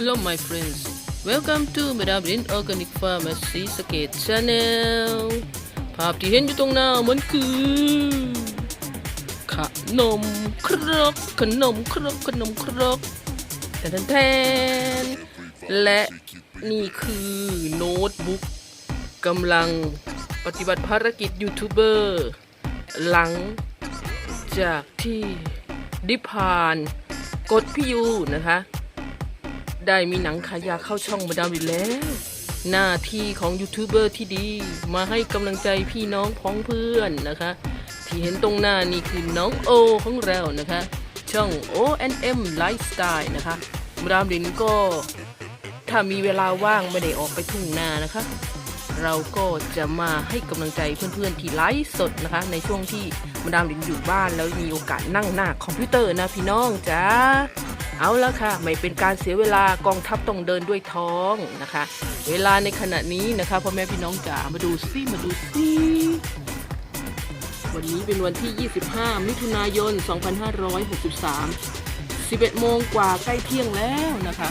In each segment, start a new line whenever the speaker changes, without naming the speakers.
Hello my friends Welcome to Madam Lin Organic Pharmacy สเกต Channel ภาพที่เห็นอยู่ตรงหน้ามันคือ ขนมครกขนมครกขนมครกแทนแทนและนี่คือโน้ตบุ๊กกำลังปฏิบัติภารกิจยูทูบเบอร์หลังจากที่ด้ผ่านกดพี่ยูนะคะ ได้มีหนังขายาเข้าช่องมาดามอีกแล้ว หน้าที่ของยูทูบเบอร์ที่ดี มาให้กำลังใจพี่น้องพ้องเพื่อนนะคะ ที่เห็นตรงหน้านี่คือน้องโอของเรานะคะ ช่อง O&M Lifestyle นะคะมาดามลินก็ถ้ามีเวลาว่างไม่ได้ออกไปทุ่งนานะคะ เราก็จะมาให้กำลังใจเพื่อนๆที่ไลฟ์สดนะคะ ในช่วงที่มาดามลินอยู่บ้านแล้วมีโอกาสนั่งหน้าคอมพิวเตอร์นะพี่น้องจ้า เอาละค่ะ ไม่เป็นการเสียเวลากองทัพต้องเดินด้วยท้องนะคะ เวลาในขณะนี้นะคะพ่อแม่พี่น้องจ๋ามาดูซิมาดูซิวันนี้เป็นวันที่ 25 มิถุนายน 2563 11โมงกว่าใกล้เที่ยงแล้วนะคะ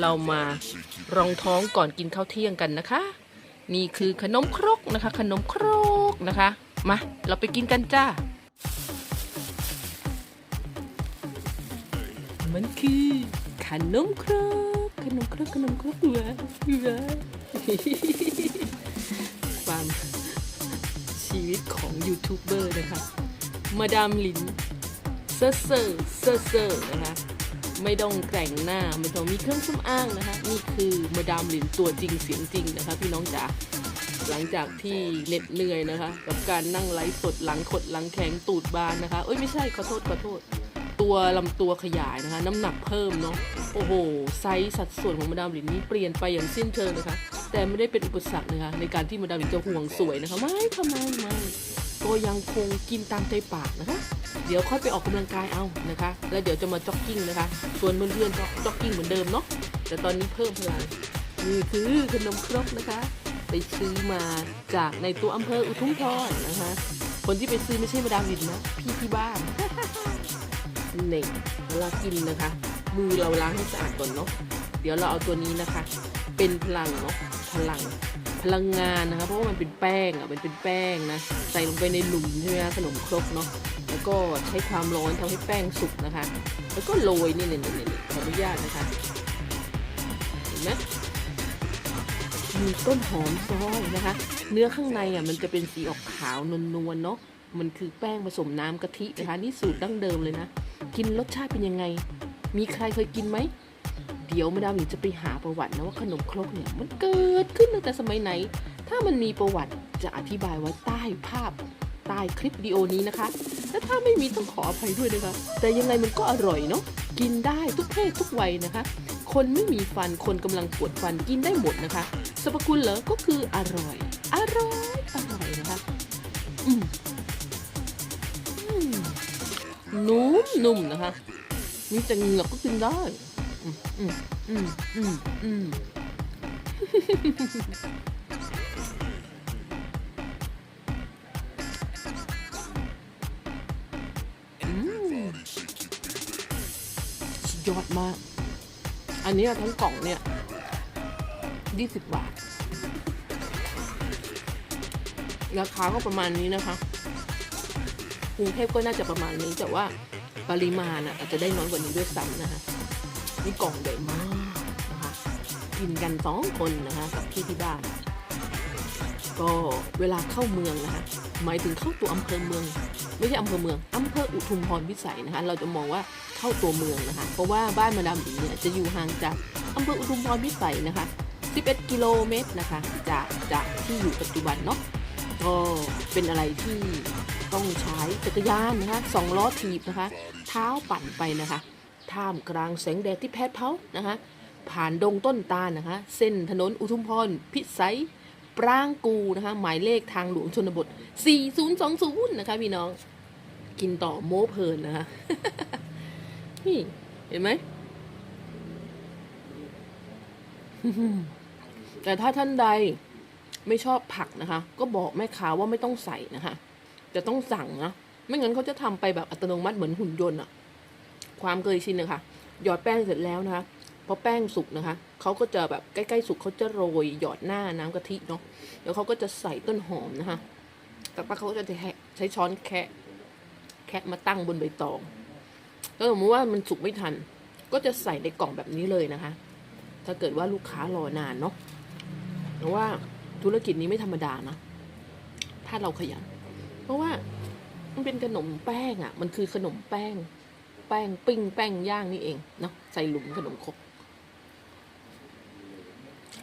เรามารองท้องก่อนกินข้าวเที่ยงกันนะคะ นี่คือขนมครกนะคะ ขนมครกนะคะ มา เราไปกินกันจ้า มันคือขนมครกขนมครกขนมครกเหรอเหรอความชีวิตของยูทูบเบอร์นะคะ มาดามลินเซอร์เซอร์เซอร์เซอร์นะคะไม่ต้องแต่งหน้าไม่ต้องมีเครื่องสำอางนะคะนี่คือมาดามลินตัวจริงเสียงจริงนะคะพี่น้องจ๋าหลังจากที่เหน็ดเหนื่อยนะคะ กับการนั่งไลฟ์สดหลังขดหลังแข็งตูดบานนะคะเอ้ยไม่ใช่ขอโทษขอโทษ ตัวลำตัวขยายนะคะ น้ำหนักเพิ่มเนาะโอ้โหไซส์สัดส่วนของมาดามหลินนี่เปลี่ยนไปอย่างสิ้นเชิงนะคะ แต่ไม่ได้เป็นอุปสรรคนะคะ ในการที่มาดามหลินจะห่วงสวยนะคะ ไม่ค่ะไมไม่ก็ยังคงกินตามใจปากนะคะ เดี๋ยวค่อยไปออกกำลังกายเอานะคะ แล้วเดี๋ยวจะมาจ็อกกิ้งนะคะส่วนเพื่อนๆจ็อกกิ้งเหมือนเดิมเนาะแต่ตอนนี้เพิ่มพลังนี่คือขนมครกนะคะ ไปซื้อมาจากในตัวอำเภออุทุมพรนะคะ คนที่ไปซื้อไม่ใช่มาดามหลินนะพี่ที่บ้าน เน่งเวลากินนะคะ มือเราล้างให้สะอาดก่อนเนาะเดี๋ยวเราเอาตัวนี้นะคะ เป็นพลังเนาะพลังพลังงานนะคะ เพราะว่ามันเป็นแป้งอะมันเป็นแป้งนะ ใส่ลงไปในหลุมใช่ไหมขนมครกเนาะแล้วก็ใช้ความร้อนทำให้แป้งสุกนะคะ แล้วก็โรยนี่นี่นี่นี่ขออนุญาตนะคะเห็นไหมมีต้นหอมซอยนะคะ เนื้อข้างในอะมันจะเป็นสีออกขาวนวลๆเนาะมันคือแป้งผสมน้ำกะทินะคะนี่สูตรดั้งเดิมเลยนะ กินรสชาติเป็นยังไง มีใครเคยกินไหม เดี๋ยวมาดามหลินจะไปหาประวัตินะว่าขนมครกเนี่ยมันเกิดขึ้นตั้งแต่สมัยไหน ถ้ามันมีประวัติจะอธิบายไว้ใต้ภาพใต้คลิปวิดีโอนี้นะคะ และถ้าไม่มีต้องขออภัยด้วยนะคะ แต่ยังไงมันก็อร่อยเนาะ กินได้ทุกเพศทุกวัยนะคะ คนไม่มีฟัน คนกำลังปวดฟันกินได้หมดนะคะ สรรพคุณเหรอก็คืออร่อย อร่อย นุ่มนุ่มนะคะมีแต่เหงือกก็กินได้อืมอืมอืมอืมอืมอืมสุดยอดมาก อันนี้ทั้งกล่องเนี่ยยี่สิบบาท ราคาก็ประมาณนี้นะคะ กรุงเทพก็น่าจะประมาณนี้แต่ว่าปริมาณอะอาจจะได้น้อยกว่านี้ด้วยซ้ำนะคะนี่กล่องใหญ่มากนะคะกินกันสองคนนะคะกับพี่ที่บ้าน ก็เวลาเข้าเมืองนะคะหมายถึงเข้าตัวอำเภอเมือง ไม่ใช่อำเภอเมืองอำเภออุทุมพรพิสัยนะคะเราจะมองว่าเข้าตัวเมืองนะคะเพราะว่าบ้านมาดามดีเนี่ยจะอยู่ห่างจากอำเภออุทุมพรพิสัยนะคะ 11 กิโลเมตรนะคะจากจากที่อยู่ปัจจุบันเนาะ ก็เป็นอะไรที่ต้องใช้จักรยานนะคะสองล้อถีบนะคะ เท้าปั่นไปนะคะ ท่ามกลางแสงแดดที่แผดเผานะคะ ผ่านดงต้นตาลนะคะ เส้นถนนอุทุมพร พิสัย ปรางกูนะคะ หมายเลขทางหลวงชนบท 4020 นะคะพี่น้อง กินต่อโม้เพลินนะคะ นี่ เห็นไหมแต่ถ้าท่านใด ไม่ชอบผักนะคะ ก็บอกแม่ค้าว่าไม่ต้องใส่นะคะ จะต้องสั่งนะ ไม่งั้นเขาจะทำไปแบบอัตโนมัติเหมือนหุ่นยนต์อะความเคยชินนะคะ หยอดแป้งเสร็จแล้วนะคะ พอแป้งสุกนะคะ เขาก็จะแบบใกล้ๆสุกเขาจะโรย หยอดหน้าน้ำกะทิเนาะ แล้วเขาก็จะใส่ต้นหอมนะคะแต่ป้าเขาก็จะใช้ช้อนแคะแคะมาตั้งบนใบตอง แล้วสมมติว่ามันสุกไม่ทัน ก็จะใส่ในกล่องแบบนี้เลยนะคะ ถ้าเกิดว่าลูกค้ารอนานเนาะเพราะว่า ธุรกิจนี้ไม่ธรรมดานะ ถ้าเราขยัน เพราะว่ามันเป็นขนมแป้งอะ่ะ มันคือขนมแป้ง แป้งปิ้งแป้งย่างนี่เองเนาะใส่หลุมขนมครก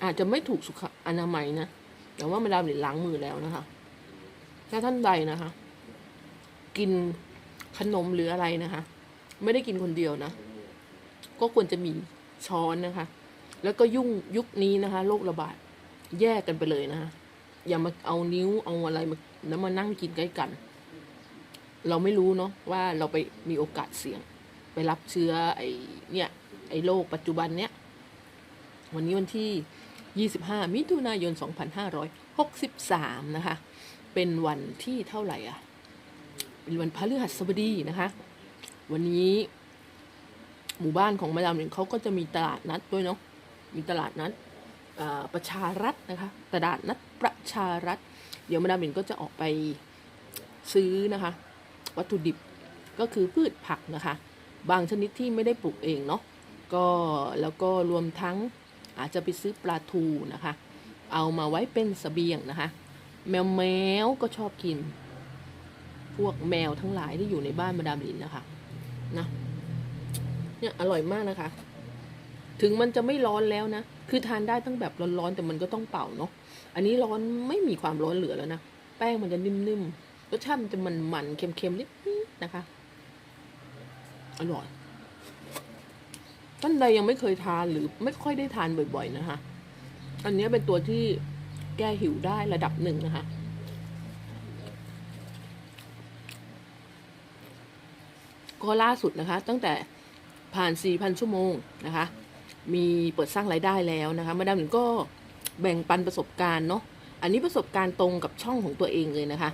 อาจจะไม่ถูกสุขอนามัยนะ แต่ว่ามาดามหลินล้างมือแล้วนะคะ ถ้าท่านใดนะคะ กินขนมหรืออะไรนะคะ ไม่ได้กินคนเดียวนะ ก็ควรจะมีช้อนนะคะ แล้วก็ยุ่งยุคนี้นะคะ โรคระบาด แยกกันไปเลยนะคะอย่ามาเอานิ้วเอาอะไรมาแล้วมานั่งกินใกล้กัน เราไม่รู้เนาะว่าเราไปมีโอกาสเสี่ยง ไปรับเชื้อไอ้เนี่ยไอ้โรคปัจจุบันเนี้ยวันนี้วันที่ 25 มิถุนายน 2563 นะคะ เป็นวันที่เท่าไหร่อะ เป็นวันพฤหัสบดีนะคะ วันนี้หมู่บ้านของมาดามหลินเขาก็จะมีตลาดนัดด้วยเนาะ มีตลาดนัด ประชารัฐนะคะตลาดนัดประชารัฐ เดี๋ยวมาดามหลินก็จะออกไปซื้อนะคะ วัตถุดิบก็คือพืชผักนะคะ บางชนิดที่ไม่ได้ปลูกเองเนาะก็แล้วก็รวมทั้งอาจจะไปซื้อปลาทูนะคะ เอามาไว้เป็นสเสบียงนะคะ แมวแมวก็ชอบกิน พวกแมวทั้งหลายที่อยู่ในบ้านมาดามลินนะคะนะเนี่ยอร่อยมากนะคะ ถึงมันจะไม่ร้อนแล้วนะ คือทานได้ตั้งแบบร้อนๆแต่มันก็ต้องเป่าเนาะ อันนี้ร้อนไม่มีความร้อนเหลือแล้วนะ แป้งมันจะนิ่มๆ รสชาติมันจะมันๆ เค็มๆนิดนะคะ อร่อย ท่านใดยังไม่เคยทานหรือไม่ค่อยได้ทานบ่อย ๆ นะคะ อันนี้เป็นตัวที่แก้หิวได้ระดับหนึ่งนะคะก็ล่าสุดนะคะ ตั้งแต่ผ่าน 4,000 ชั่วโมงนะคะ มีเปิดสร้างรายได้แล้วนะคะมาดามหนึ่งก็แบ่งปันประสบการณ์เนาะอันนี้ประสบการณ์ตรงกับช่องของตัวเองเลยนะคะ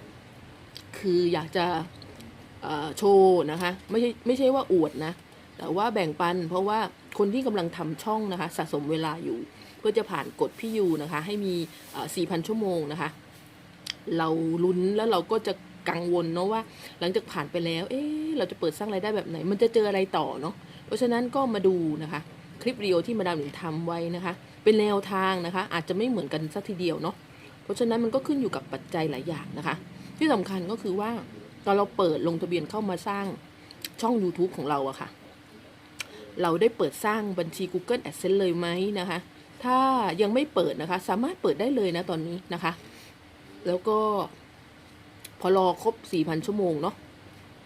คืออยากจะโชว์นะคะไม่ใช่ไม่ใช่ว่าอวดนะ แต่ว่าแบ่งปันเพราะว่าคนที่กำลังทำช่องนะคะ สะสมเวลาอยู่ เพื่อจะผ่านกฎพี่ยูนะคะ ให้มีเอ่อ4,000 ชั่วโมงนะคะ เราลุ้นแล้วเราก็จะกังวลเนาะว่า หลังจากผ่านไปแล้ว เอ๊เราจะเปิดสร้างรายได้แบบไหน มันจะเจออะไรต่อเนาะเพราะฉะนั้นก็มาดูนะคะ ลิปวิดีโอที่มาดามหนึ่งทำไว้นะคะ เป็นแนวทางนะคะ อาจจะไม่เหมือนกันสักทีเดียวเนาะเพราะฉะนั้นมันก็ขึ้นอยู่กับปัจจัยหลายอย่างนะคะ ที่สำคัญก็คือว่าตอนเราเปิดลงทะเบียนเข้ามาสร้างช่อง YouTube ของเราอะค่ะ เราได้เปิดสร้างบัญชี Google Adsense เลยไหมนะคะ ถ้ายังไม่เปิดนะคะ สามารถเปิดได้เลยนะตอนนี้นะคะ แล้วก็พอรอครบ 4,000 ชั่วโมงเนาะ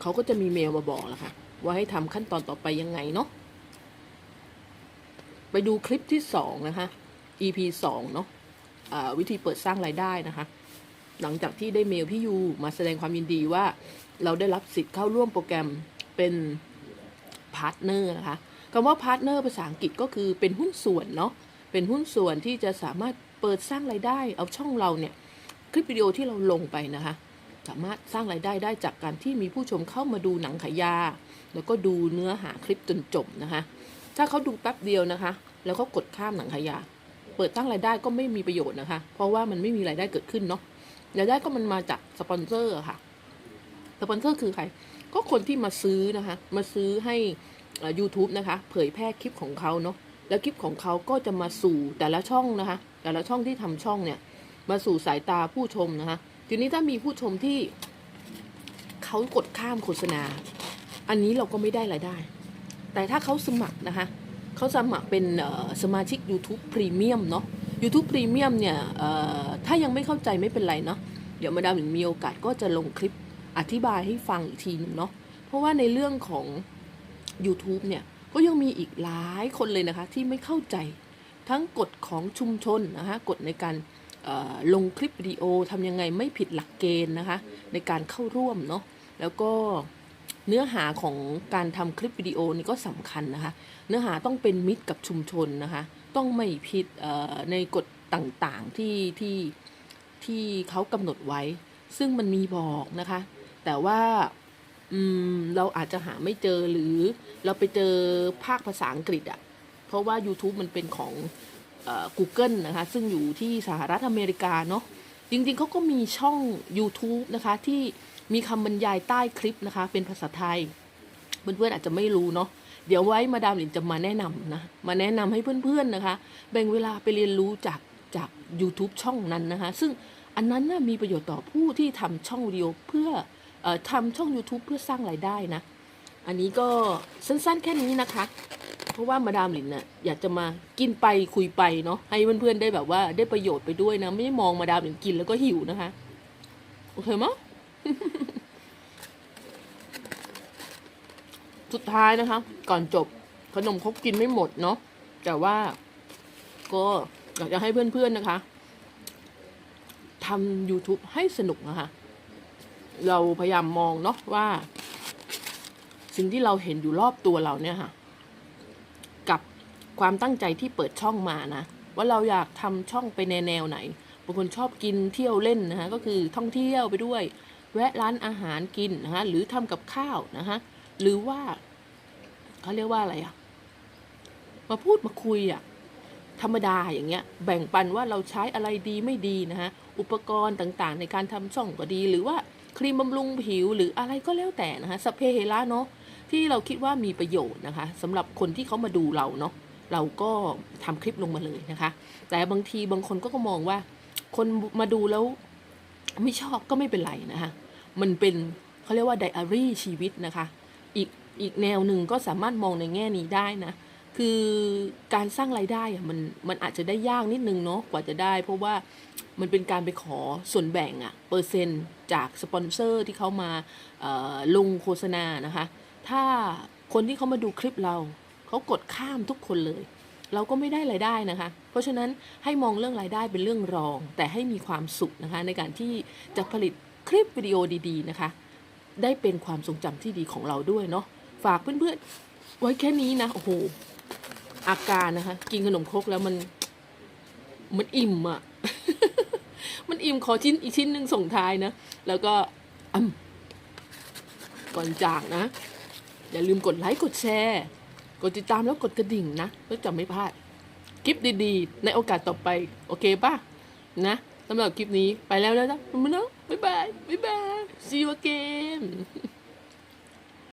เขาก็จะมีเมลมาบอกแล้วค่ะ ว่าให้ทำขั้นตอนต่อไปยังไงเนาะ ไปดูคลิปที่2นะคะ EP 2เนาะอ่าวิธีเปิดสร้างรายได้นะคะ หลังจากที่ได้เมลพี่ยูมาแสดงความยินดีว่าเราได้รับสิทธิ์เข้าร่วมโปรแกรมเป็นพาร์ทเนอร์นะคะคำว่าพาร์ทเนอร์ภาษาอังกฤษก็คือเป็นหุ้นส่วนเนาะเป็นหุ้นส่วนที่จะสามารถเปิดสร้างรายได้ เอาช่องเราเนี่ยคลิปวิดีโอที่เราลงไปนะคะ สามารถสร้างรายได้ได้จากการที่มีผู้ชมเข้ามาดูหนังขายยา แล้วก็ดูเนื้อหาคลิปจนจบนะคะ ถ้าเขาดูแป๊บเดียวนะคะ แล้วก็กดข้ามหนังขยยาเปิดสร้างรายได้ก็ไม่มีประโยชน์นะคะ เพราะว่ามันไม่มีรายได้เกิดขึ้นเนาะรายได้ก็มันมาจากสปอนเซอร์ค่ะ สปอนเซอร์คือใคร ก็คนที่มาซื้อนะคะ มาซื้อให้ YouTube นะคะ เผยแพร่คลิปของเขาเนาะ แล้วคลิปของเขาก็จะมาสู่แต่ละช่องนะคะ แต่ละช่องที่ทำช่องเนี่ย มาสู่สายตาผู้ชมนะคะ ทีนี้ถ้ามีผู้ชมที่เขากดข้ามโฆษณา อันนี้เราก็ไม่ได้รายได้ แต่ถ้าเขาสมัครนะคะเขาสมัครเป็นสมาชิก YouTube Premium เนาะ YouTube Premium เนี่ยถ้ายังไม่เข้าใจไม่เป็นไรเนาะเดี๋ยวมาดามหนึ่งมีโอกาสก็จะลงคลิปอธิบายให้ฟังอีกทีนึงเนาะเพราะว่าในเรื่องของ YouTube เนี่ยก็ยังมีอีกหลายคนเลยนะคะ ที่ไม่เข้าใจทั้งกฎของชุมชนนะคะกฎในการลงคลิปวิดีโอทำยังไงไม่ผิดหลักเกณฑ์นะคะในการเข้าร่วมเนาะแล้วก็ เนื้อหาของการทำคลิปวิดีโอนี่ก็สำคัญนะคะ เนื้อหาต้องเป็นมิตรกับชุมชนนะคะ ต้องไม่ผิดในกฎต่างๆที่ที่ที่เขากำหนดไว้ ซึ่งมันมีบอกนะคะ แต่ว่าอืมเราอาจจะหาไม่เจอหรือเราไปเจอภาคภาษาอังกฤษอะเพราะว่า YouTube มันเป็นของอ Google นะคะ ซึ่งอยู่ที่สหรัฐอเมริกาเนาะจริงๆเขาก็มีช่อง YouTube นะคะที่ มีคำบรรยายใต้คลิปนะคะ เป็นภาษาไทย เพื่อนๆอาจจะไม่รู้เนาะเดี๋ยวไว้มาดามหลินจะมาแนะนำนะมาแนะนำให้เพื่อนๆนะคะ แบ่งเวลาไปเรียนรู้จากจาก YouTube ช่องนั้นนะคะ ซึ่งอันนั้นนะมีประโยชน์ต่อผู้ที่ทำช่องวิดีโอเพื่อออทำช่อง YouTube เพื่อสร้างรายได้นะ อันนี้ก็สั้นๆแค่นี้นะคะ เพราะว่ามาดามหลินน่ะอยากจะมากินไปคุยไปเนาะให้เพื่อนๆได้แบบว่าได้ประโยชน์ไปด้วยนะ ไม่ได้มองมาดามหลินกินแล้วก็หิวนะคะ โอเคมั้ย สุดท้ายนะคะ ก่อนจบขนมครกกินไม่หมดเนาะแต่ว่าก็อยากจะให้เพื่อนๆนะคะทำ YouTube ให้สนุกนะคะ เราพยายามมองเนาะว่า สิ่งที่เราเห็นอยู่รอบตัวเราเนี่ยค่ะ กับความตั้งใจที่เปิดช่องมานะ ว่าเราอยากทำช่องไปในแนวไหนบางคนชอบกินเที่ยวเล่นนะคะก็คือท่องเที่ยวไปด้วย แวะร้านอาหารกินนะคะหรือทำกับข้าวนะคะหรือว่าเขาเรียกว่าอะไรอะมาพูดมาคุยอะธรรมดาอย่างเงี้ยแบ่งปันว่าเราใช้อะไรดีไม่ดีนะคะอุปกรณ์ต่างๆ ในการทำช่องก็ดี หรือว่าครีมบำรุงผิวหรืออะไรก็แล้วแต่นะคะสเปเฮระเนาะที่เราคิดว่ามีประโยชน์นะคะสำหรับคนที่เขามาดูเราเนาะเราก็ทำคลิปลงมาเลยนะคะ แต่บางทีบางคนก็มองว่า คนมาดูแล้ว ไม่ชอบก็ไม่เป็นไรนะคะมันเป็นเขาเรียกว่าไดอารี่ชีวิตนะคะ อีกอีกแนวหนึ่งก็สามารถมองในแง่นี้ได้นะ คือการสร้างรายได้อะมันมันอาจจะได้ยากนิดนึงเนาะกว่าจะได้ เพราะว่ามันเป็นการไปขอส่วนแบ่งอะเปอร์เซ็นต์จากสปอนเซอร์ที่เขามาลงโฆษณานะคะ ถ้าคนที่เขามาดูคลิปเรา เขากดข้ามทุกคนเลย เราก็ไม่ได้รายได้นะคะ เพราะฉะนั้นให้มองเรื่องรายได้เป็นเรื่องรอง แต่ให้มีความสุขนะคะ ในการที่จะผลิตคลิปวิดีโอดีๆนะคะ ได้เป็นความทรงจำที่ดีของเราด้วยเนาะฝากเพื่อนๆไว้แค่นี้นะโอ้โหอาการนะคะ กินขนมครกแล้วมันมันอิ่มอะมันอิ่มขอชิ้นอีกชิ้นหนึ่งส่งท้ายนะ แล้วก็อืมก่อนจากนะ อย่าลืมกดไลค์กดแชร์ กดติดตามแล้วกดกระดิ่งนะเพื่อจะไม่พลาดคลิปดีๆ ในโอกาสต่อไป โอเคป่ะ นะสำหรับคลิปนี้ไปแล้วนะจ๊ะมึงนะบ๊ายบาย บ๊ายบาย see you again